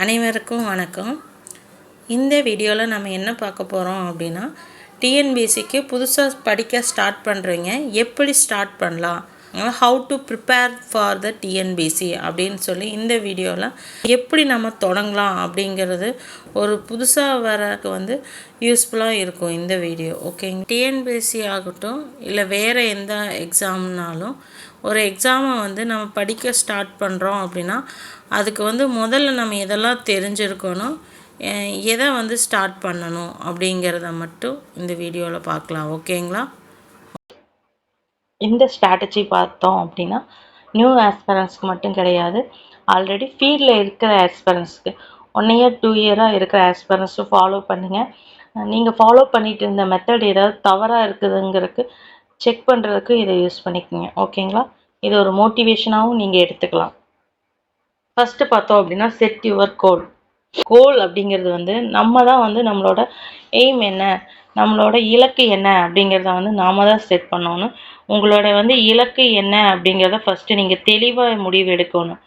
அனைவருக்கும் வணக்கம். இந்த வீடியோவில் நம்ம என்ன பார்க்க போகிறோம் அப்படின்னா டிஎன்பிஎஸ்சிக்கு புதுசாக படிக்க ஸ்டார்ட் பண்ணுறீங்க எப்படி ஸ்டார்ட் பண்ணலாம்? How to prepare for the TNPSC அப்படின்னு சொல்லி இந்த வீடியோவில் எப்படி நம்ம தொடங்கலாம் அப்படிங்கிறது ஒரு புதுசாக வரக்கு வந்து யூஸ்ஃபுல்லாக இருக்கும் இந்த வீடியோ. ஓகேங்க டிஎன்பிஎஸ்சி ஆகட்டும் இல்லை வேறு எந்த எக்ஸாம்னாலும் ஒரு எக்ஸாமை வந்து நம்ம படிக்க ஸ்டார்ட் பண்ணுறோம் அப்படின்னா அதுக்கு வந்து முதல்ல நம்ம எதெல்லாம் தெரிஞ்சிருக்கணும் எதை வந்து ஸ்டார்ட் பண்ணணும் அப்படிங்கிறத மட்டும் இந்த வீடியோவில் பார்க்கலாம். ஓகேங்களா இந்த ஸ்ட்ராட்டஜி பார்த்தோம் அப்படின்னா நியூ ஆஸ்பரன்ஸ்க்கு மட்டும் கிடையாது. ஆல்ரெடி ஃபீல்டில் இருக்கிற ஆஸ்பரன்ஸ்க்கு ஒன் இயர் டூ இயராக இருக்கிற ஆஸ்பரன்ஸும் ஃபாலோ பண்ணுங்கள் நீங்கள் ஃபாலோ பண்ணிட்டு இருந்த மெத்தட் ஏதாவது தவறாக இருக்குதுங்கிறதுக்கு செக் பண்ணுறதுக்கு இதை யூஸ் பண்ணிக்கோங்க. ஓகேங்களா இது ஒரு மோட்டிவேஷனாகவும் நீங்கள் எடுத்துக்கலாம். ஃபஸ்ட்டு பார்த்தோம் அப்படின்னா செட் யுவர் கோல் கோல் அப்படிங்கிறது வந்து நம்ம தான் வந்து நம்மளோட எய்ம் என்ன நம்மளோட இலக்கு என்ன அப்படிங்கிறத வந்து நாம தான் செட் பண்ணணும். உங்களோட வந்து இலக்கு என்ன அப்படிங்கிறத ஃபஸ்ட்டு நீங்கள் தெளிவாக முடிவு எடுக்கணும்.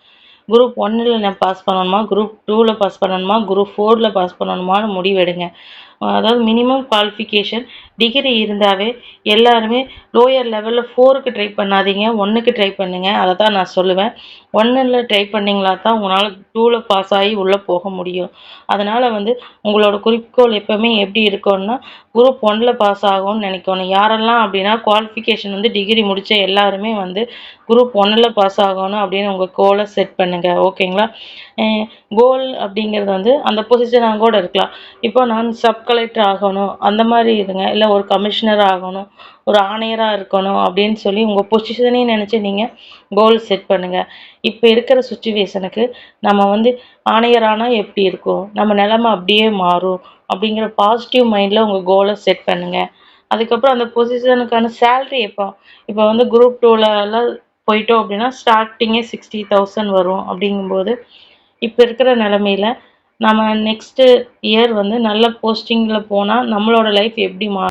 குரூப் ஒன்னில் நான் பாஸ் பண்ணணுமா? குரூப் டூவில் பாஸ் பண்ணணுமா? குரூப் ஃபோரில் பாஸ் பண்ணணுமான்னு முடிவெடுங்க அதாவது மினிமம் குவாலிஃபிகேஷன் டிகிரி இருந்தாவே எல்லாருமே லோயர் லெவலில் ஃபோருக்கு ட்ரை பண்ணாதீங்க ஒன்றுக்கு ட்ரை பண்ணுங்க. அதை தான் நான் சொல்லுவேன். ஒன்றில் ட்ரை பண்ணிங்களா தான் உங்களால் டூவில் பாஸ் ஆகி உள்ளே போக முடியும். அதனால் வந்து உங்களோட குறிக்கோள் எப்போவுமே எப்படி இருக்கும்னா குரூப் ஒன்னில் பாஸ் ஆகும்னு நினைக்கணும். யாரெல்லாம் அப்படின்னா குவாலிஃபிகேஷன் வந்து டிகிரி முடித்த எல்லாருமே வந்து குரூப் ஒன்னில் பாஸ் ஆகணும் அப்படின்னு உங்கள் கோலை செட் பண்ணுங்கள் ஓகேங்களா கோல் அப்படிங்கிறது வந்து அந்த பொசிஷனாக கூட இருக்கலாம். இப்போ நான் சப் கலெக்டர் ஆகணும். அந்த மாதிரி இருங்க. இல்லை ஒரு கமிஷனர் ஆகணும். ஒரு ஆணையராக இருக்கணும் அப்படின்னு சொல்லி உங்கள் பொசிஷனையும் நினச்சி நீங்கள் கோல் செட் பண்ணுங்கள் இப்போ இருக்கிற சுச்சுவேஷனுக்கு நம்ம வந்து ஆணையரானால் எப்படி இருக்கும்? நம்ம நிலமை அப்படியே மாறும் அப்படிங்கிற பாசிட்டிவ் மைண்டில் உங்கள் கோலை செட் பண்ணுங்கள் அதுக்கப்புறம் அந்த பொசிஷனுக்கான சேல்ரி எப்போ? இப்போ வந்து குரூப் டூலெல்லாம் போயிட்டோம் அப்படின்னா ஸ்டார்டிங்கே சிக்ஸ்டி தௌசண்ட் வரும் அப்படிங்கும்போது இப்போ இருக்கிற நிலமையில நம்ம நெக்ஸ்ட்டு இயர் வந்து நல்ல போஸ்டிங்கில் போனால் நம்மளோட லைஃப் எப்படி மா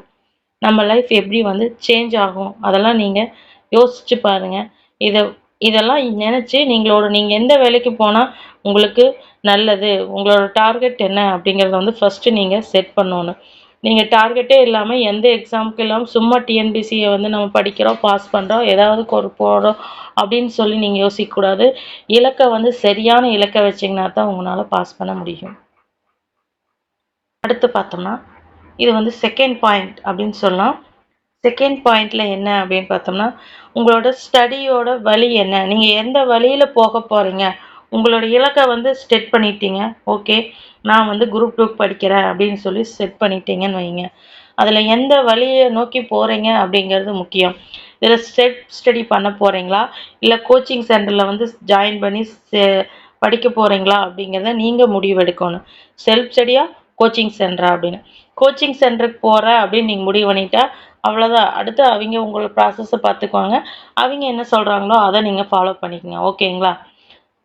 நம்ம லைஃப் எப்படி வந்து சேஞ்ச் ஆகும்? அதெல்லாம் நீங்கள் யோசிச்சு பாருங்கள் இதை இதெல்லாம் நினச்சி நீங்களோட நீங்கள் எந்த வேலைக்கு போனால் உங்களுக்கு நல்லது உங்களோட டார்கெட் என்ன அப்படிங்கிறத வந்து ஃபஸ்ட்டு நீங்கள் செட் பண்ணணும். நீங்கள் டார்கெட்டே இல்லாமல் எந்த எக்ஸாமுக்கு இல்லாமல் சும்மா டிஎன்பிசியை வந்து நம்ம படிக்கிறோம் பாஸ் பண்ணுறோம் ஏதாவது ஒரு போகிறோம் அப்படின்னு சொல்லி நீங்கள் யோசிக்கக்கூடாது. இலக்கை வந்து சரியான இலக்கை வச்சிங்கன்னா தான் உங்களால் பாஸ் பண்ண முடியும். அடுத்து பார்த்தோம்னா இது வந்து செகண்ட் பாயிண்ட் அப்படின்னு சொல்லலாம். செகண்ட் பாயிண்ட்ல என்ன அப்படின்னு பார்த்தோம்னா உங்களோட ஸ்டடியோட வழி என்ன? நீங்கள் எந்த வழியில் போக போகிறீங்க உங்களோட இலக்கை வந்து செட் பண்ணிட்டீங்க. ஓகே நான் வந்து குரூப் டூ படிக்கிறேன் அப்படின்னு சொல்லி செட் பண்ணிட்டீங்கன்னு வைங்க. அதில் எந்த வழியை நோக்கி போகிறீங்க அப்படிங்கிறது முக்கியம். இதில் செல்ஃப் ஸ்டடி பண்ண போகிறீங்களா இல்லை கோச்சிங் சென்டரில் வந்து ஜாயின் பண்ணி செ- படிக்க போகிறீங்களா அப்படிங்கிறத நீங்கள் முடிவெடுக்கணும் செல்ஃப் ஸ்டடியா கோச்சிங் சென்டரா அப்படின்னு. கோச்சிங் சென்டருக்கு போகிற அப்படின்னு நீங்கள் முடிவு பண்ணிட்டா அவ்வளோதான் அடுத்து அவங்க உங்களோட ப்ராசஸை பார்த்துக்குவாங்க. அவங்க என்ன சொல்கிறாங்களோ அதை நீங்கள் ஃபாலோ பண்ணிக்கங்க. ஓகேங்களா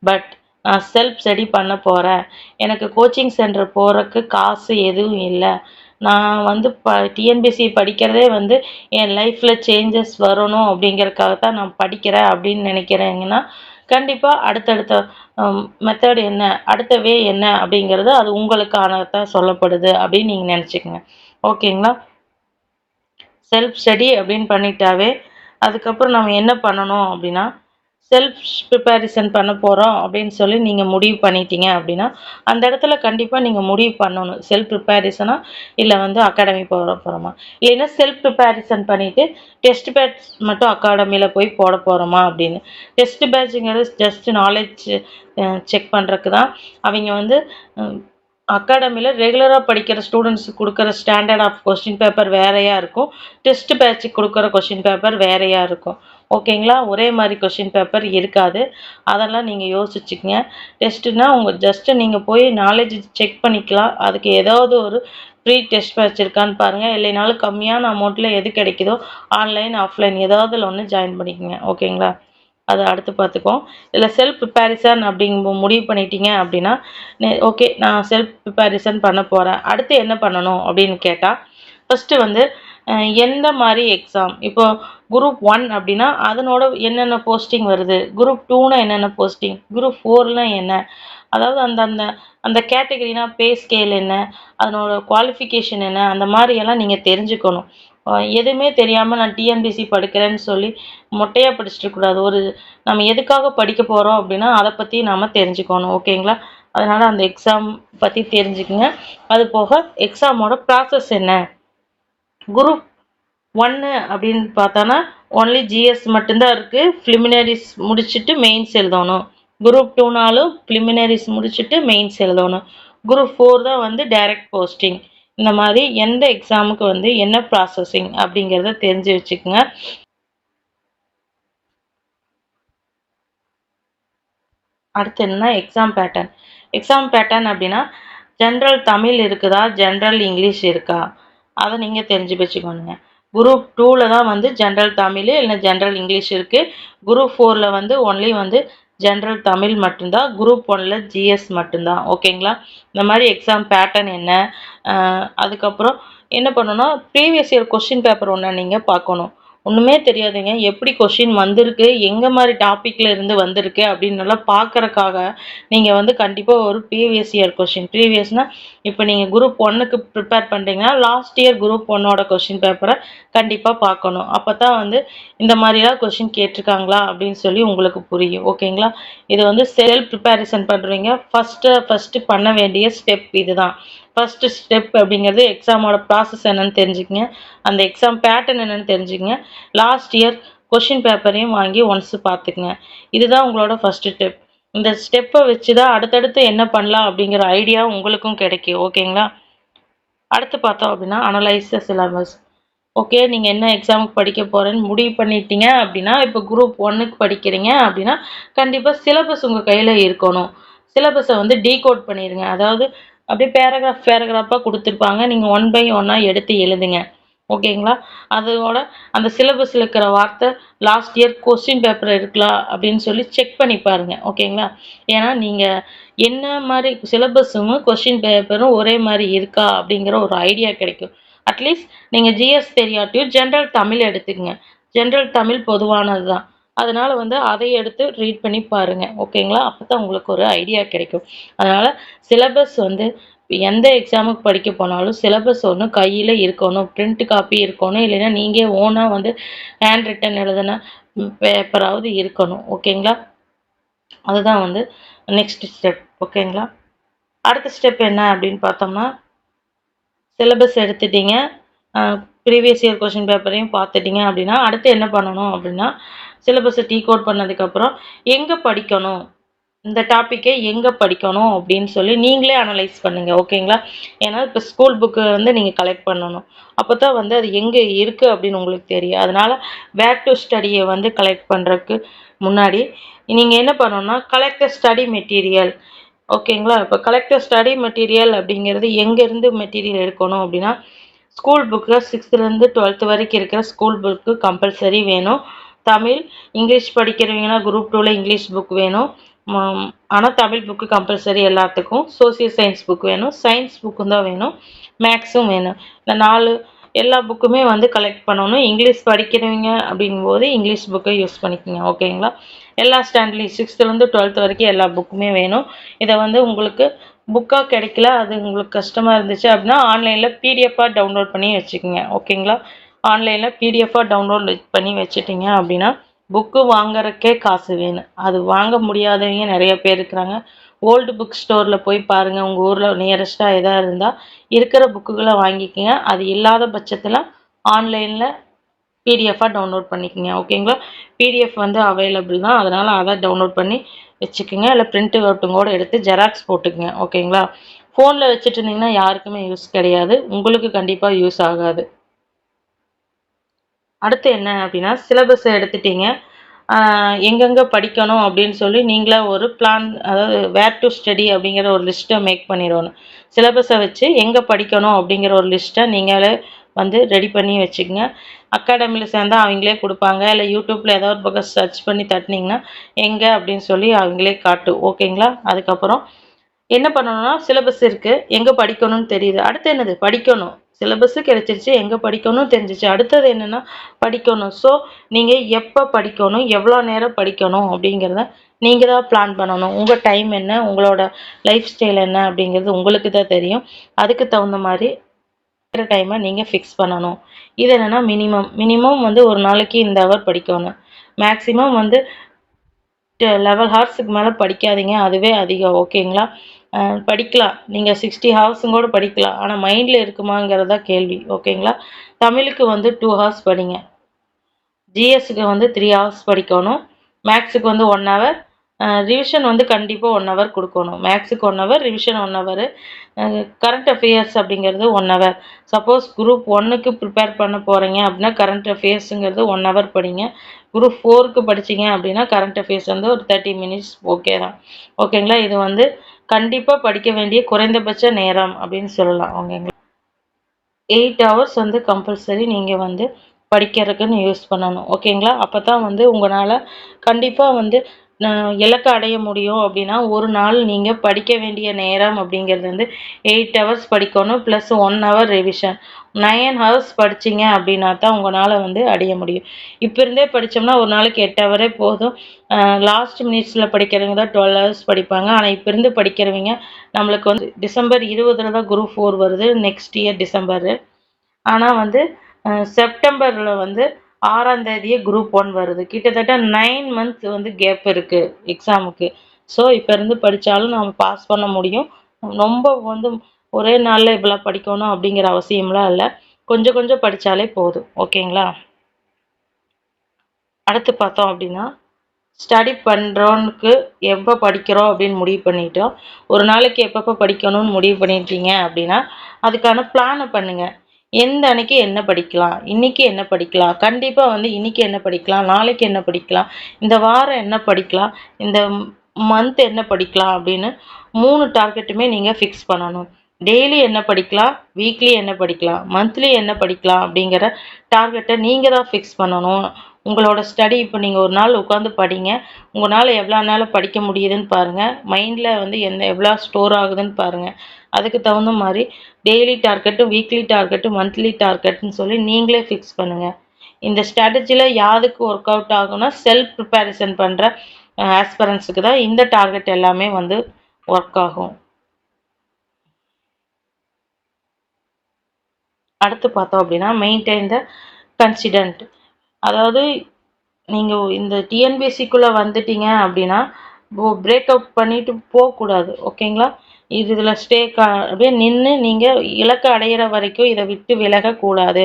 பட் செல்ஃப் ஸ்டடி பண்ண போகிறேன் எனக்கு கோச்சிங் சென்டர் போகிறக்கு காசு எதுவும் இல்லை. நான் வந்து ப டிஎன்பிசி படிக்கிறதே வந்து என் லைஃப்பில் சேஞ்சஸ் வரணும் அப்படிங்கிறதுக்காக தான் நான் படிக்கிறேன் அப்படின்னு நினைக்கிறீங்கன்னா கண்டிப்பாக அடுத்தடுத்த மெத்தட் என்ன அடுத்த வே என்ன அப்படிங்கிறது அது உங்களுக்கானதான் சொல்லப்படுது அப்படின்னு நீங்கள் நினச்சிக்கங்க. ஓகேங்களா? செல்ஃப் ஸ்டடி அப்படின்னு பண்ணிட்டாவே அதுக்கப்புறம் நம்ம என்ன பண்ணணும் அப்படின்னா செல்ஃப் ப்ரிப்பேரிசன் பண்ண போகிறோம் அப்படின்னு சொல்லி நீங்கள் முடிவு பண்ணிட்டீங்க அப்படின்னா அந்த இடத்துல கண்டிப்பாக நீங்கள் முடிவு பண்ணணும். செல்ஃப் ப்ரிப்பேரிசனா இல்லை வந்து அகாடமி போகிற போகிறோமா இல்லைன்னா செல்ஃப் ப்ரிப்பேரிசன் பண்ணிவிட்டு டெஸ்ட் பேட்ச் மட்டும் அகாடமியில் போய் போட போகிறோமா அப்படின்னு. டெஸ்ட் பேட்சுங்கிறது ஜஸ்ட் நாலேஜ் செக் பண்ணுறதுக்கு தான். அவங்க வந்து அகாடமியில் ரெகுலராக படிக்கிற ஸ்டூடெண்ட்ஸுக்கு கொடுக்குற ஸ்டாண்டர்ட் ஆஃப் கொஸ்டின் பேப்பர் வேறையாக இருக்கும். டெஸ்ட் பேட்சுக்கு கொடுக்குற கொஸ்டின் பேப்பர் வேறையாக இருக்கும். ஓகேங்களா? ஒரே மாதிரி கொஸ்டின் பேப்பர் இருக்காது. அதெல்லாம் நீங்கள் யோசிச்சுக்கங்க. டெஸ்ட்டுனா உங்கள் ஜஸ்ட்டு நீங்கள் போய் நாலேஜ் செக் பண்ணிக்கலாம். அதுக்கு ஏதாவது ஒரு ஃப்ரீ டெஸ்ட் பேட்ச் இருக்கான்னு பாருங்கள் இல்லைனாலும் கம்மியான அமௌண்ட்டில் எது கிடைக்குதோ ஆன்லைன் ஆஃப்லைன் ஏதாவது ஒன்று ஜாயின் பண்ணிக்கோங்க. ஓகேங்களா? அதை அடுத்து பார்த்துக்குவோம். இதில் செல்ஃப் ப்ரிப்பேரிசன் அப்படிங்க முடிவு பண்ணிட்டீங்க அப்படின்னா ஓகே நான் செல்ஃப் ப்ரிப்பேரிசன் பண்ண போகிறேன் அடுத்து என்ன பண்ணணும் அப்படின்னு கேட்டால் ஃபஸ்ட்டு வந்து எந்த மாதிரி எக்ஸாம் இப்போ குரூப் ஒன் அப்படின்னா அதனோட என்னென்ன போஸ்டிங் வருது? குரூப் டூனா என்னென்ன போஸ்டிங் குரூப் ஃபோர்லாம் என்ன? அதாவது அந்த அந்த அந்த கேட்டகரினா பே ஸ்கேல் என்ன? அதனோட குவாலிஃபிகேஷன் என்ன? அந்த மாதிரியெல்லாம் நீங்கள் தெரிஞ்சுக்கணும். எதுவுமே தெரியாமல் நான் டிஎன்பிசி படிக்கிறேன்னு சொல்லி மொட்டையாக படிச்சுட்டு கூடாது. ஒரு நம்ம எதுக்காக படிக்க போகிறோம் அப்படின்னா அதை பற்றி நாம் தெரிஞ்சுக்கணும். ஓகேங்களா? அதனால் அந்த எக்ஸாம் பற்றி தெரிஞ்சுக்கங்க. அது போக எக்ஸாமோட ப்ராசஸ் என்ன? குரூப் ஒன்று அப்படின்னு பார்த்தோன்னா ஒன்லி ஜிஎஸ் மட்டும்தான் இருக்குது ப்ளிமினரிஸ் முடிச்சுட்டு மெயின்ஸ் எழுதணும். குரூப் டூனாலும் ப்ளிமினரிஸ் முடிச்சுட்டு மெயின்ஸ் எழுதணும். குரூப் ஃபோர் தான் வந்து டைரக்ட் போஸ்டிங் இந்த மாதிரி எந்த எக்ஸாமுக்கு வந்து என்ன ப்ராசஸிங் அப்படிங்கிறத தெரிஞ்சு வச்சுக்கோங்க. அடுத்து என்னன்னா எக்ஸாம் பேட்டர்ன் எக்ஸாம் பேட்டர்ன் அப்படின்னா ஜென்ரல் தமிழ் இருக்குதா? ஜென்ரல் இங்கிலீஷ் இருக்கா? அதை நீங்கள் தெரிஞ்சு வச்சுக்கோணுங்க. குரூப் டூவில் தான் வந்து ஜென்ரல் தமிழ் இல்லை ஜென்ரல் இங்கிலீஷ் இருக்குது குரூப் ஃபோரில் வந்து ஒன்லி வந்து ஜென்ரல் தமிழ் மட்டும்தான். குரூப் ஒனில் ஜிஎஸ் மட்டும்தான். ஓகேங்களா? இந்த மாதிரி எக்ஸாம் பேட்டர்ன் என்ன? அதுக்கப்புறம் என்ன பண்ணணும்னா ப்ரீவியஸ் இயர் கொஷின் பேப்பர் ஒன்று நீங்கள் பார்க்கணும். ஒன்றுமே தெரியாதுங்க. எப்படி கொஷின் வந்திருக்கு? எங்கே மாதிரி டாப்பிக்கில் இருந்து வந்திருக்கு? அப்படின்னு நல்லா பார்க்கறக்காக நீங்கள் வந்து கண்டிப்பாக ஒரு ப்ரீவியஸ் இயர் கொஷின் ப்ரீவியஸ்னால் இப்போ நீங்கள் குரூப் ஒன்னுக்கு ப்ரிப்பேர் பண்ணுறீங்கன்னா லாஸ்ட் இயர் குரூப் ஒன்னோட கொஷின் பேப்பரை கண்டிப்பாக பார்க்கணும். அப்போ தான் வந்து இந்த மாதிரிலாம் கொஷின் கேட்டிருக்காங்களா? அப்படின்னு சொல்லி உங்களுக்கு புரியும். ஓகேங்களா? இது வந்து செல்ஃப் ப்ரிப்பேரேஷன் பண்ணுறீங்க ஃபஸ்ட்டு ஃபஸ்ட்டு பண்ண வேண்டிய ஸ்டெப் இதுதான். ஃபஸ்ட்டு ஸ்டெப் அப்படிங்கிறது எக்ஸாமோட ப்ராசஸ் என்னன்னு தெரிஞ்சுக்கங்க. அந்த எக்ஸாம் பேட்டர்ன் என்னன்னு தெரிஞ்சுக்கங்க. லாஸ்ட் இயர் கொஷின் பேப்பரையும் வாங்கி ஒன்ஸ் பார்த்துக்குங்க. இதுதான் உங்களோட ஃபஸ்ட்டு ஸ்டெப் இந்த ஸ்டெப்பை வச்சு தான் அடுத்தடுத்து என்ன பண்ணலாம் அப்படிங்கிற ஐடியா உங்களுக்கும் கிடைக்கும். ஓகேங்களா? அடுத்து பார்த்தோம் அப்படின்னா அனலைஸ் த சிலபஸ் ஓகே நீங்கள் என்ன எக்ஸாமுக்கு படிக்க போகிறேன்னு முடிவு பண்ணிட்டீங்க அப்படின்னா இப்போ குரூப் ஒன்னுக்கு படிக்கிறீங்க அப்படின்னா கண்டிப்பாக சிலபஸ் உங்கள் கையில் இருக்கணும். சிலபஸை வந்து டீகோட் பண்ணிடுங்க அதாவது அப்படியே பேராகிராஃப் பேராகிராஃபாக கொடுத்துருப்பாங்க. நீங்கள் ஒன் பை ஒன்னாக எடுத்து எழுதுங்க. ஓகேங்களா? அதோட அந்த சிலபஸில் இருக்கிற வார்த்தை லாஸ்ட் இயர் கொஸ்டின் பேப்பர் இருக்கலாம் அப்படின்னு சொல்லி செக் பண்ணி பாருங்க. ஓகேங்களா? ஏன்னா நீங்கள் என்ன மாதிரி சிலபஸும் கொஸ்டின் பேப்பரும் ஒரே மாதிரி இருக்கா அப்படிங்கிற ஒரு ஐடியா கிடைக்கும். அட்லீஸ்ட் நீங்கள் ஜிஎஸ் தெரியாட்டியும் ஜென்ரல் தமிழ் எடுத்துக்கங்க. ஜென்ரல் தமிழ் பொதுவானது தான் அதனால் வந்து அதை எடுத்து ரீட் பண்ணி பாருங்கள் ஓகேங்களா அப்போ தான் உங்களுக்கு ஒரு ஐடியா கிடைக்கும். அதனால் சிலபஸ் வந்து எந்த எக்ஸாமுக்கு படிக்க போனாலும் சிலபஸ் ஒன்று கையில் இருக்கணும். பிரிண்ட் காப்பி இருக்கணும். இல்லைன்னா நீங்கள் ஓனாக வந்து ஹேண்ட் ரிட்டன் எழுதின பேப்பராவது இருக்கணும். ஓகேங்களா அதுதான் வந்து நெக்ஸ்ட் ஸ்டெப் ஓகேங்களா அடுத்த ஸ்டெப் என்ன அப்படின்னு பார்த்தோம்னா சிலபஸ் எடுத்துட்டீங்க. ப்ரீவியஸ் இயர் கொஷின் பேப்பரையும் பார்த்துட்டீங்க அப்படின்னா அடுத்து என்ன பண்ணணும் அப்படின்னா சிலபஸை டீ கோட் பண்ணதுக்கப்புறம் எங்கே படிக்கணும்? இந்த டாப்பிக்கை எங்கே படிக்கணும்? அப்படின்னு சொல்லி நீங்களே அனலைஸ் பண்ணுங்கள் ஓகேங்களா ஏன்னா இப்போ ஸ்கூல் புக்கு வந்து நீங்கள் கலெக்ட் பண்ணணும். அப்போ தான் வந்து அது எங்கே இருக்குது அப்படின்னு உங்களுக்கு தெரியும். அதனால் பேக் டு ஸ்டடியை வந்து கலெக்ட் பண்ணுறதுக்கு முன்னாடி நீங்கள் என்ன பண்ணணும்னா கலெக்ட் ஸ்டடி மெட்டீரியல் ஓகேங்களா இப்போ கலெக்டர் ஸ்டடி மெட்டீரியல் அப்படிங்கிறது எங்கேருந்து மெட்டீரியல் எடுக்கணும் அப்படின்னா ஸ்கூல் புக்கில் சிக்ஸ்த்துலேருந்து டுவெல்த்து வரைக்கும் இருக்கிற ஸ்கூல் புக்கு கம்பல்சரி வேணும். தமிழ் இங்கிலீஷ் படிக்கிறவங்கன்னா குரூப் டூவில் இங்கிலீஷ் புக் வேணும். ஆனால் தமிழ் புக்கு கம்பல்சரி எல்லாத்துக்கும். சோசியல் சயின்ஸ் புக் வேணும். சயின்ஸ் புக்கும் தான் வேணும். மேக்ஸும் வேணும். இந்த நாலு எல்லா புக்குமே வந்து கலெக்ட் பண்ணணும். இங்கிலீஷ் படிக்கிறவங்க அப்படிங்கும்போது இங்கிலீஷ் புக்கை யூஸ் பண்ணிக்கோங்க. ஓகேங்களா எல்லா ஸ்டாண்டர்ட்லையும் சிக்ஸ்த்துலேருந்து டுவெல்த் வரைக்கும் எல்லா புக்குமே வேணும். இதை வந்து உங்களுக்கு புக்காக கிடைக்கல அது உங்களுக்கு கஷ்டமாக இருந்துச்சு அப்படின்னா ஆன்லைனில் பிடிஎஃபாக டவுன்லோட் பண்ணி வச்சுக்கோங்க. ஓகேங்களா ஆன்லைனில் பிடிஎஃபாக டவுன்லோட் பண்ணி வச்சுட்டீங்க அப்படின்னா புக்கு வாங்குறக்கே காசு வேணும். அது வாங்க முடியாதவங்க நிறைய பேர் இருக்கிறாங்க. ஓல்டு புக் ஸ்டோரில் போய் பாருங்கள் உங்கள் ஊரில் நியரஸ்ட்டாக எதாக இருந்தால் இருக்கிற புக்குகளை வாங்கிக்கோங்க. அது இல்லாத பட்சத்தில் ஆன்லைனில் பிடிஎஃபாக டவுன்லோட் பண்ணிக்கோங்க. ஓகேங்களா பிடிஎஃப் வந்து அவைலபிள் தான். அதனால் அதை டவுன்லோட் பண்ணி வச்சுக்கோங்க. இல்லை பிரிண்ட் அவுட்டுங்கூட எடுத்து ஜெராக்ஸ் போட்டுக்கோங்க. ஓகேங்களா ஃபோனில் வச்சுட்டு இருந்தீங்கன்னா யாருக்குமே யூஸ் கிடையாது. உங்களுக்கு கண்டிப்பாக யூஸ் ஆகாது. அடுத்து என்ன அப்படின்னா சிலபஸை எடுத்துட்டீங்க. எங்கெங்கே படிக்கணும் அப்படின்னு சொல்லி நீங்களே ஒரு பிளான் அதாவது வேர் டு ஸ்டடி அப்படிங்கிற ஒரு லிஸ்ட்டை மேக் பண்ணிடணும். சிலபஸை வச்சு எங்கே படிக்கணும் அப்படிங்கிற ஒரு லிஸ்ட்டை நீங்களே வந்து ரெடி பண்ணி வச்சுக்கோங்க. அகாடமியில் சேர்ந்தால் அவங்களே கொடுப்பாங்க. இல்லை யூடியூப்பில் ஏதாவது ஒரு பக்கம் சர்ச் பண்ணி தட்டினீங்கன்னா எங்கே அப்படின்னு சொல்லி அவங்களே காட்டு. ஓகேங்களா அதுக்கப்புறம் என்ன பண்ணணும்னா சிலபஸ் இருக்குது எங்கே படிக்கணும்னு தெரியுது. அடுத்து என்னது? படிக்கணும். சிலபஸ்ஸு கிடச்சிருச்சு எங்கே படிக்கணும் தெரிஞ்சிச்சு. அடுத்தது என்னென்னா படிக்கணும். ஸோ நீங்கள் எப்போ படிக்கணும் எவ்வளோ நேரம் படிக்கணும் அப்படிங்கிறத நீங்கள் தான் பிளான் பண்ணணும். உங்கள் டைம் என்ன உங்களோட லைஃப் ஸ்டைல் என்ன அப்படிங்கிறது உங்களுக்கு தான் தெரியும். அதுக்கு தகுந்த மாதிரி டைமை நீங்கள் ஃபிக்ஸ் பண்ணணும். இது என்னென்னா மினிமம் மினிமம் வந்து ஒரு நாளைக்கு இந்த ஹவர் படிக்கணும். மேக்ஸிமம் வந்து லெவல் ஹார்ஸுக்கு மேலே படிக்காதீங்க. அதுவே அதிகம். ஓகேங்களா படிக்கலாம். நீங்கள் சிக்ஸ்டி ஹவர்ஸும் கூட படிக்கலாம். ஆனால் மைண்டில் இருக்குமாங்கிறதா கேள்வி. ஓகேங்களா? தமிழுக்கு வந்து டூ ஹவர்ஸ் படிங்க. ஜிஎஸ்க்கு வந்து த்ரீ ஹவர்ஸ் படிக்கணும். மேக்ஸுக்கு வந்து ஒன் ஹவர் ரிவிஷன் வந்து கண்டிப்பாக ஒன் ஹவர் கொடுக்கணும். மேக்ஸுக்கு one hour revision one hour current affairs அப்படிங்கிறது ஒன் ஹவர் சப்போஸ் குரூப் ஒன்னுக்கு ப்ரிப்பேர் பண்ண போகிறீங்க அப்படின்னா கரண்ட் அஃபேர்ஸுங்கிறது ஒன் ஹவர் படிங்க. குரூப் ஃபோருக்கு படிச்சீங்க அப்படின்னா கரண்ட் அஃபேர்ஸ் வந்து ஒரு தேர்ட்டி மினிட்ஸ் ஓகே தான். ஓகேங்களா இது வந்து கண்டிப்பாக படிக்க வேண்டிய குறைந்தபட்ச நேரம் அப்படின்னு சொல்லலாம் ஓகேங்களா எயிட் ஹவர்ஸ் வந்து கம்பல்சரி நீங்கள் வந்து படிக்கிறதுக்குன்னு யூஸ் பண்ணணும். ஓகேங்களா அப்போ தான் வந்து உங்களால் கண்டிப்பாக வந்து இலக்கை அடைய முடியும் அப்படின்னா ஒரு நாள் நீங்கள் படிக்க வேண்டிய நேரம் அப்படிங்கிறது வந்து எயிட் ஹவர்ஸ் படிக்கணும் plus one hour revision nine hours படிச்சீங்க அப்படின்னா தான் உங்களால் வந்து அடைய முடியும். இப்போ இருந்தே படித்தோம்னா ஒரு நாளைக்கு எட்டு ஹவரே போதும். லாஸ்ட் மினிட்ஸில் படிக்கிறவங்க தான் டுவெல் ஹவர்ஸ் படிப்பாங்க. ஆனால் இப்போ இருந்து படிக்கிறவங்க நம்மளுக்கு வந்து டிசம்பர் இருபதில் தான் குரூப் ஃபோர் வருது. Next year December. ஆனால் வந்து செப்டம்பரில் வந்து ஆறாம் தேதியே குரூப் ஒன் வருது. கிட்டத்தட்ட நைன் மந்த்ஸ் வந்து கேப் இருக்குது எக்ஸாமுக்கு ஸோ இப்போ இருந்து படித்தாலும் நம்ம பாஸ் பண்ண முடியும். ரொம்ப வந்து ஒரே நாளில் இவ்வளோ படிக்கணும் அப்படிங்கிற அவசியம்லாம் இல்லை. கொஞ்சம் கொஞ்சம் படித்தாலே போதும். ஓகேங்களா? அடுத்து பார்த்தோம் அப்படின்னா ஸ்டடி பண்ணுறோனுக்கு எப்போ படிக்கிறோம் அப்படின்னு முடிவு பண்ணிட்டோம். ஒரு நாளைக்கு எப்பப்போ படிக்கணும்னு முடிவு பண்ணிட்டீங்க அப்படின்னா அதுக்கான பிளானை பண்ணுங்கள் எந்த அன்னைக்கு என்ன படிக்கலாம் இன்னைக்கு என்ன படிக்கலாம் கண்டிப்பாக வந்து இன்னைக்கு என்ன படிக்கலாம் நாளைக்கு என்ன படிக்கலாம் இந்த வாரம் என்ன படிக்கலாம் இந்த மந்த் என்ன படிக்கலாம் அப்படின்னு மூணு டார்கெட்டுமே நீங்கள் ஃபிக்ஸ் பண்ணணும். டெய்லி என்ன படிக்கலாம் வீக்லி என்ன படிக்கலாம் மந்த்லி என்ன படிக்கலாம் அப்படிங்கிற டார்கெட்டை நீங்கள் தான் ஃபிக்ஸ் பண்ணணும். உங்களோட ஸ்டடி இப்போ நீங்கள் ஒரு நாள் உட்காந்து படிங்க. உங்களால் எவ்வளோ நாள் படிக்க முடியுதுன்னு பாருங்கள் மைண்டில் வந்து எந்த எவ்வளோ ஸ்டோர் ஆகுதுன்னு பாருங்கள் அதுக்கு தகுந்த மாதிரி டெய்லி டார்கெட்டும் வீக்லி டார்கெட்டும் மந்த்லி டார்கெட்னு சொல்லி நீங்களே ஃபிக்ஸ் பண்ணுங்கள் இந்த ஸ்ட்ராட்டஜியில் யாருக்கு ஒர்க் அவுட் ஆகும்னா செல்ஃப் ப்ரிப்பேரேஷன் பண்ணுற ஆஸ்பரன்ஸுக்கு தான் இந்த டார்கெட் எல்லாமே வந்து ஒர்க் ஆகும். அடுத்து பார்த்தோம் அப்படின்னா மெயின்டைன் த கன்சிடென்ட் அதாவது நீங்கள் இந்த டிஎன்பிஎஸ்சிக்குள்ளே வந்துட்டீங்க அப்படின்னா பிரேக் அவுட் பண்ணிட்டு போகக்கூடாது ஓகேங்களா? இது இதில் ஸ்டே கா அப்படியே நின்று நீங்கள் இலக்கை அடையிற வரைக்கும் இதை விட்டு விலகக்கூடாது.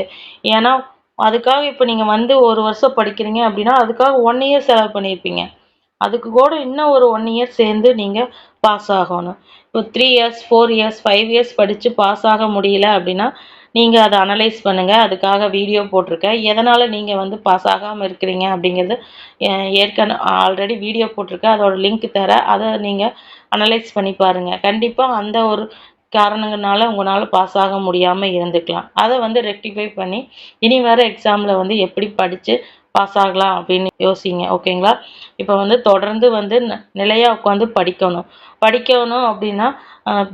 ஏன்னா அதுக்காக இப்போ நீங்கள் வந்து ஒரு வருஷம் படிக்கிறீங்க அப்படின்னா அதுக்காக ஒன் இயர் செலவு பண்ணியிருப்பீங்க. அதுக்கு கூட இன்னும் ஒரு ஒன் இயர் சேர்ந்து நீங்கள் பாஸ் ஆகணும். இப்போ three years four years five years படித்து பாஸ் ஆக முடியல அப்படின்னா நீங்கள் அதை அனலைஸ் பண்ணுங்கள் அதுக்காக வீடியோ போட்டிருக்கேன் எதனால் நீங்கள் வந்து பாஸ் ஆகாமல் இருக்கிறீங்க அப்படிங்கிறது ஏற்கனவே ஆல்ரெடி வீடியோ போட்டிருக்கேன் அதோட லிங்க் தர அதை நீங்கள் அனலைஸ் பண்ணி பாருங்கள் கண்டிப்பாக அந்த ஒரு காரணங்களால உங்களால் பாஸ் ஆக முடியாமல் இருந்துக்கலாம். அதை வந்து ரெக்டிஃபை பண்ணி இனி வர எக்ஸாமில் வந்து எப்படி படித்து பாஸ் ஆகலாம் அப்படின்னு யோசிங்க. ஓகேங்களா இப்போ வந்து தொடர்ந்து வந்து நிலையாக உட்காந்து படிக்கணும். படிக்கணும் அப்படின்னா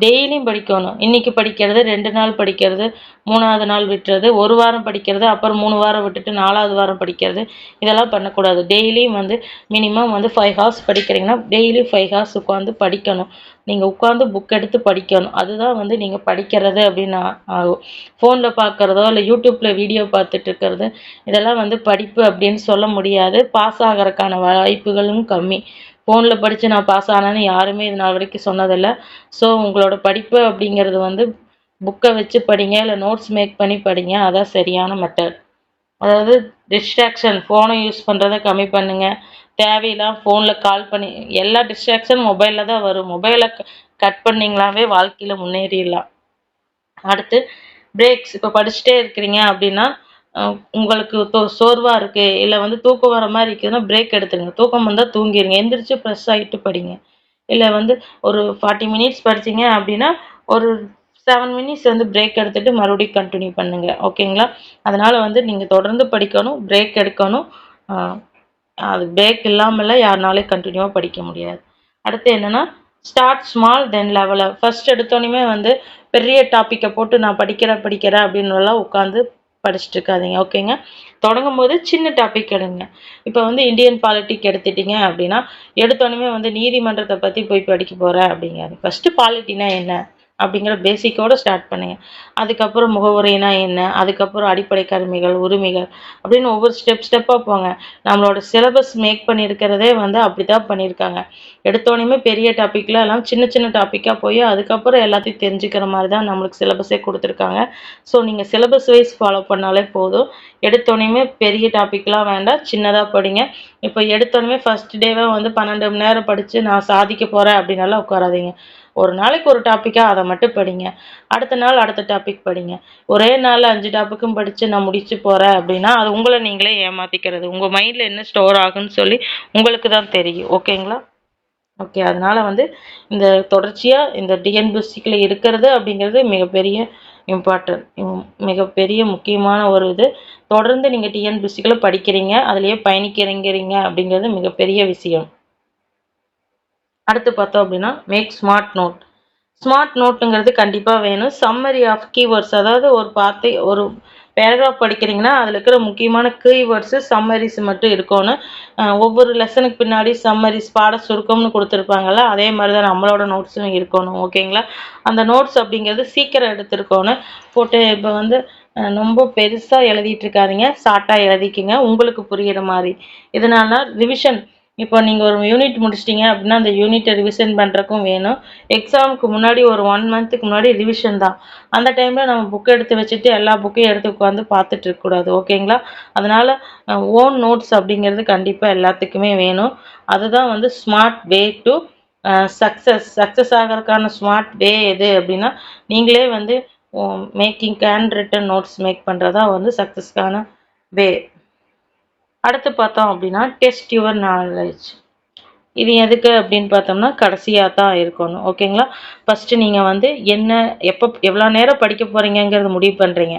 டெய்லியும் படிக்கணும். இன்னைக்கு படிக்கிறது ரெண்டு நாள் படிக்கிறது மூணாவது நாள் விட்டுறது ஒரு வாரம் படிக்கிறது அப்புறம் மூணு வாரம் விட்டுட்டு நாலாவது வாரம் படிக்கிறது இதெல்லாம் பண்ணக்கூடாது. டெய்லியும் வந்து மினிமம் வந்து ஃபைவ் ஹவர்ஸ் படிக்கிறீங்கன்னா டெய்லி ஃபைவ் ஹவர்ஸ் உட்காந்து படிக்கணும். நீங்கள் உட்காந்து புக் எடுத்து படிக்கணும். அதுதான் வந்து நீங்கள் படிக்கிறது அப்படின்னு ஆகும். ஃபோனில் பார்க்குறதோ இல்லை யூடியூப்பில் வீடியோ பார்த்துட்டு இருக்கிறது இதெல்லாம் வந்து படிப்பு அப்படின்னு சொல்ல முடியாது. பாஸ் ஆகிறதுக்கான வாய்ப்புகளும் கம்மி. ஃபோனில் படித்து நான் பாஸ் ஆனேன்னு யாருமே இது நாள் வரைக்கும் சொன்னதில்லை. ஸோ உங்களோட படிப்பு அப்படிங்கிறது வந்து புக்கை வச்சு படிங்க இல்லை நோட்ஸ் மேக் பண்ணி படிங்க. அதான் சரியான மெத்தட் அதாவது டிஸ்ட்ராக்ஷன் ஃபோனை யூஸ் பண்ணுறதை கம்மி பண்ணுங்கள் தேவையில்லாம் ஃபோனில் கால் பண்ணி எல்லா டிஸ்ட்ராக்ஷன் மொபைலில் தான் வரும். மொபைலை கட் பண்ணிங்களாவே வாழ்க்கையில் முன்னேறிடலாம். அடுத்து பிரேக்ஸ் இப்போ படிச்சுட்டே இருக்கிறீங்க அப்படின்னா உங்களுக்கு சோர்வாக இருக்குது இல்லை வந்து தூக்கம் வர மாதிரி இருக்குதுன்னா பிரேக் எடுத்துருங்க. தூக்கம் வந்தால் தூங்கிடுங்க எந்திரிச்சு ஃப்ரெஷ் ஆகிட்டு படிங்க. இல்லை வந்து ஒரு ஃபார்ட்டி மினிட்ஸ் படிச்சீங்க அப்படின்னா ஒரு செவன் மினிட்ஸ் வந்து பிரேக் எடுத்துட்டு மறுபடியும் கண்டினியூ பண்ணுங்க. ஓகேங்களா அதனால வந்து நீங்கள் தொடர்ந்து படிக்கணும் பிரேக் எடுக்கணும். அது பிரேக் இல்லாமலாம் யாருனாலே கண்டினியூவாக படிக்க முடியாது. அடுத்து என்னென்னா ஸ்டார்ட் ஸ்மால் தென் லெவலில் ஃபர்ஸ்ட் எடுத்தோடனே வந்து பெரிய டாப்பிக்கை போட்டு நான் படிக்கிறேன் படிக்கிறேன் அப்படின்னுலாம் உட்காந்து படிச்சுட்டு இருக்காதீங்க ஓகேங்க? தொடங்கும் போது சின்ன டாபிக் எடுங்க இப்போ வந்து இந்தியன் பாலிட்டிக் எடுத்துட்டீங்க அப்படின்னா எடுத்தோடனே வந்து நீதிமன்றத்தை பற்றி போய் படிக்க போகிறேன் அப்படிங்காது ஃபஸ்ட்டு பாலிட்டினா என்ன? அப்படிங்கிற பேசிக்கோடு ஸ்டார்ட் பண்ணுங்க. அதுக்கப்புறம் முகவுரைனா என்ன? அதுக்கப்புறம் அடிப்படை கருமைகள் உரிமைகள் அப்படின்னு ஒவ்வொரு ஸ்டெப் ஸ்டெப்பாக போங்க. நம்மளோட சிலபஸ் மேக் பண்ணியிருக்கிறதே வந்து அப்படி தான் பண்ணியிருக்காங்க எடுத்தோடனே பெரிய டாப்பிக்கில் எல்லாம் சின்ன சின்ன டாப்பிக்காக போய் அதுக்கப்புறம் எல்லாத்தையும் தெரிஞ்சுக்கிற மாதிரி தான் நம்மளுக்கு சிலபஸே கொடுத்துருக்காங்க. ஸோ நீங்கள் சிலபஸ் வைஸ் ஃபாலோ பண்ணாலே போதும். எடுத்தோடனே பெரிய டாப்பிக்லாம் வேண்டாம். சின்னதாக படிங்க. இப்போ எடுத்தோடனே ஃபஸ்ட் டேவே வந்து பன்னெண்டு மணி நேரம் படித்து நான் சாதிக்க போகிறேன் அப்படின்னாலாம் உட்காராதீங்க. ஒரு நாளைக்கு ஒரு டாப்பிக்காக அதை மட்டும் படிங்க. அடுத்த நாள் அடுத்த டாபிக் படிங்க. ஒரே நாள் அஞ்சு டாப்பிக்கும் படித்து நான் முடிச்சு போகிறேன் அப்படின்னா அது உங்களை நீங்களே ஏமாற்றிக்கிறது உங்கள் மைண்டில் என்ன ஸ்டோர் ஆகுன்னு சொல்லி உங்களுக்கு தான் தெரியும். ஓகேங்களா ஓகே அதனால் வந்து இந்த தொடர்ச்சியாக இந்த டிஎன்பிஎஸ்சிக்கில் இருக்கிறது அப்படிங்கிறது மிகப்பெரிய இம்பார்ட்டன்ட் மிகப்பெரிய முக்கியமான ஒரு இது. தொடர்ந்து நீங்கள் டிஎன்பிஎஸ்சிக்குள்ளே படிக்கிறீங்க அதுலேயே பயணிக்கிறீங்கிறீங்க அப்படிங்கிறது மிகப்பெரிய விஷயம். அடுத்து பார்த்தோம் அப்படின்னா மேக் ஸ்மார்ட் நோட் ஸ்மார்ட் நோட்டுங்கிறது கண்டிப்பாக வேணும். சம்மரி ஆஃப் கீவேர்ட்ஸ் அதாவது ஒரு பார்த்து ஒரு பேராகிராஃப் படிக்கிறீங்கன்னா அதில் இருக்கிற முக்கியமான கீவேர்ட்ஸு சம்மரிஸ் மட்டும் இருக்கணும். ஒவ்வொரு லெசனுக்கு பின்னாடி சம்மரிஸ் பாட சுருக்கம்னு கொடுத்துருப்பாங்கல்ல அதே மாதிரி தான் நம்மளோட நோட்ஸும் இருக்கணும். ஓகேங்களா அந்த நோட்ஸ் அப்படிங்கிறது சீக்கிரம் எடுத்துருக்கணும். போட்டு இப்போ வந்து ரொம்ப பெருசாக எழுதிட்டு இருக்காதிங்க. ஷார்ட்டாக எழுதிக்கிங்க. உங்களுக்கு புரிகிற மாதிரி. இதனால ரிவிஷன் இப்போ நீங்கள் ஒரு யூனிட் முடிச்சிட்டிங்க அப்படின்னா அந்த யூனிட்டை ரிவிஷன் பண்ணுறக்கும் வேணும். எக்ஸாமுக்கு முன்னாடி ஒரு ஒன் மந்த்துக்கு முன்னாடி ரிவிஷன் தான். அந்த டைமில் நம்ம புக் எடுத்து வச்சுட்டு எல்லா புக்கையும் எடுத்து உட்காந்து பார்த்துட்டு இருக்கக்கூடாது ஓகேங்களா அதனால் ஓன் நோட்ஸ் அப்படிங்கிறது கண்டிப்பாக எல்லாத்துக்குமே வேணும். அதுதான் வந்து smart way to success success ஆகிறதுக்கான ஸ்மார்ட் வே எது அப்படின்னா நீங்களே வந்து making handwritten notes make பண்ணுறதா வந்து சக்ஸஸ்க்கான வே அடுத்து பார்த்தோம் அப்படின்னா டெஸ்ட் யுவர் நாலேஜ் இது எதுக்கு அப்படின்னு பார்த்தோம்னா கடைசியாக தான் இருக்கணும். ஓகேங்களா ஃபஸ்ட்டு நீங்கள் வந்து என்ன எப்போ எவ்வளோ நேரம் படிக்க போகிறீங்கங்கிறத முடிவு பண்ணுறீங்க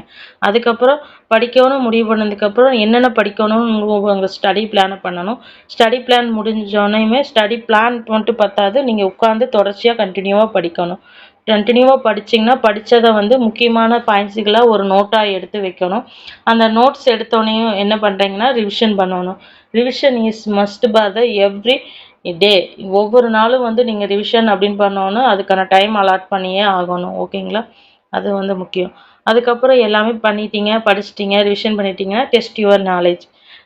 அதுக்கப்புறம் படிக்கணும் முடிவு பண்ணதுக்கப்புறம் என்னென்ன படிக்கணும்னு உங்கள் ஸ்டடி பிளானை பண்ணணும். ஸ்டடி பிளான் முடிஞ்சோடனேயுமே ஸ்டடி பிளான் மட்டும் பத்தாது நீங்கள் உட்காந்து தொடர்ச்சியாக கண்டினியூவாக படிக்கணும். கண்டினியூவாக படிச்சிங்கன்னா படித்ததை வந்து முக்கியமான பாயிண்ட்ஸுகளாக ஒரு நோட்டாக எடுத்து வைக்கணும். அந்த நோட்ஸ் எடுத்தோடனையும் என்ன பண்ணுறீங்கன்னா ரிவிஷன் பண்ணணும். Revision is must for the every day ஒவ்வொரு நாளும் வந்து நீங்கள் ரிவிஷன் அப்படின்னு பண்ணோன்னா அதுக்கான டைம் அலாட் பண்ணியே ஆகணும். ஓகேங்களா? அது வந்து முக்கியம். அதுக்கப்புறம் எல்லாமே பண்ணிட்டீங்க படிச்சிட்டிங்க ரிவிஷன் பண்ணிட்டீங்கன்னா டெஸ்ட் யுவர் நாலேஜ்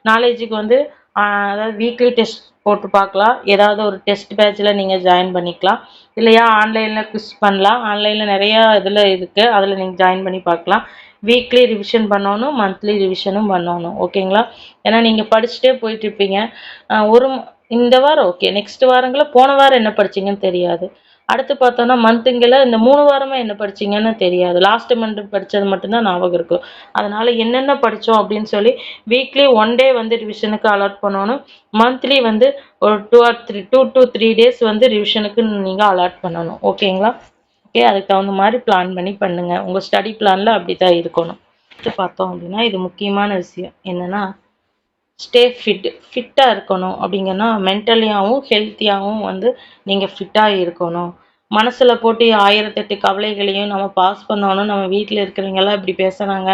நாலேஜுக்கு வந்து அதாவது வீக்லி டெஸ்ட் போட்டு பார்க்கலாம். ஏதாவது ஒரு டெஸ்ட் பேட்சில் நீங்கள் ஜாயின் பண்ணிக்கலாம். இல்லையா ஆன்லைனில் குவிஸ் பண்ணலாம். ஆன்லைனில் நிறையா இதில் இருக்குது அதில் நீங்கள் ஜாயின் பண்ணி பார்க்கலாம். வீக்லி ரிவிஷன் பண்ணணும் மந்த்லி ரிவிஷனும் பண்ணணும். ஓகேங்களா ஏன்னா நீங்கள் படிச்சுட்டே போயிட்டுருப்பீங்க ஒரு இந்த வாரம் ஓகே நெக்ஸ்ட் வாரங்களில் போன வாரம் என்ன படிச்சிங்கன்னு தெரியாது. அடுத்து பார்த்தோன்னா மந்த்துங்கில் இந்த மூணு வாரமாக என்ன படிச்சிங்கன்னு தெரியாது. லாஸ்ட் மந்த் படித்தது மட்டும்தான் ஞாபகம் இருக்கும். அதனால் என்னென்ன படித்தோம் அப்படின்னு சொல்லி வீக்லி ஒன் டே வந்து ரிவிஷனுக்கு அலாட் பண்ணணும். மந்த்லி வந்து ஒரு two or three two two three days வந்து ரிவிஷனுக்கு நீங்கள் அலாட் பண்ணணும். ஓகேங்களா ஓகே அதுக்கு தகுந்த மாதிரி பிளான் பண்ணி பண்ணுங்கள் உங்கள் ஸ்டடி பிளானில் அப்படி தான் இருக்கணும். பார்த்தோம் அப்படின்னா இது முக்கியமான விஷயம். என்னென்னா ஸ்டே ஃபிட் ஃபிட்டாக இருக்கணும். அப்படிங்கன்னா மென்டலியாகவும் ஹெல்த்தியாகவும் வந்து நீங்கள் ஃபிட்டாக இருக்கணும். மனசில் போட்டு ஆயிரத்தெட்டு கவலைகளையும் நம்ம பாஸ் பண்ணணும். நம்ம வீட்டில் இருக்கிறவங்கெல்லாம் இப்படி பேசுகிறாங்க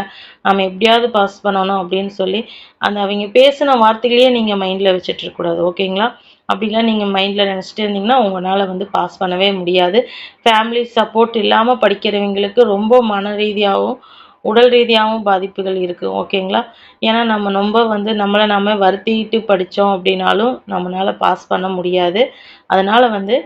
நம்ம எப்படியாவது பாஸ் பண்ணணும் அப்படின்னு சொல்லி அந்த அவங்க பேசின வார்த்தைகளையே நீங்கள் மைண்டில் வச்சுட்ருக்கூடாது ஓகேங்களா அப்படிலாம் நீங்கள் மைண்டில் நினச்சிட்டு இருந்தீங்கன்னா உங்களால் வந்து பாஸ் பண்ணவே முடியாது. ஃபேமிலி சப்போர்ட் இல்லாமல் படிக்கிறவங்களுக்கு ரொம்ப மன ரீதியாகவும் உடல் ரீதியாகவும் பாதிப்புகள் இருக்குது ஓகேங்களா? ஏன்னா நம்ம ரொம்ப வந்து நம்மளை நம்ம வருத்திட்டு படித்தோம் அப்படின்னாலும் நம்மளால் பாஸ் பண்ண முடியாது. அதனால் வந்து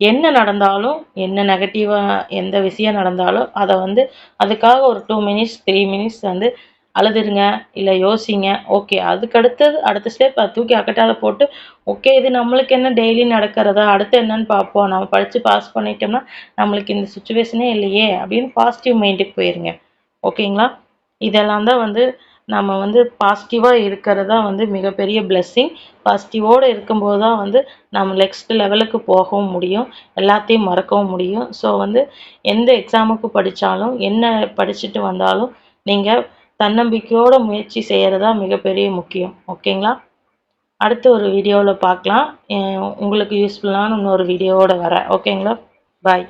என்ன நடந்தாலும் என்ன நெகட்டிவாக எந்த விஷயம் நடந்தாலும் அதை வந்து அதுக்காக ஒரு டூ மினிட்ஸ் த்ரீ மினிட்ஸ் வந்து அழுதுருங்க இல்லை யோசிங்க. ஓகே அதுக்கடுத்தது அடுத்த ஸ்டெப் அதை தூக்கி அக்கட்டால் போட்டு ஓகே இது நம்மளுக்கு என்ன டெய்லி நடக்கிறதா? அடுத்து என்னன்னு பார்ப்போம். நம்ம படித்து பாஸ் பண்ணிட்டோம்னா நம்மளுக்கு இந்த சுச்சுவேஷனே இல்லையே அப்படின்னு பாசிட்டிவ் மைண்டுக்கு போயிருங்க. ஓகேங்களா? இதெல்லாம் தான் வந்து நம்ம வந்து பாசிட்டிவாக இருக்கிறது தான் வந்து மிகப்பெரிய பிளெஸ்ஸிங் பாசிட்டிவோடு இருக்கும்போது தான் வந்து நம்ம நெக்ஸ்ட் லெவலுக்கு போகவும் முடியும். எல்லாத்தையும் மறக்கவும் முடியும். ஸோ வந்து எந்த எக்ஸாமுக்கு படித்தாலும் என்ன படிச்சுட்டு வந்தாலும் நீங்கள் தன்னம்பிக்கையோட முயற்சி செய்கிறது தான் மிகப்பெரிய முக்கியம். ஓகேங்களா? அடுத்த ஒரு வீடியோவில் பார்க்கலாம். உங்களுக்கு யூஸ்ஃபுல்லான இன்னொரு வீடியோவோட வரேன். ஓகேங்களா? பாய்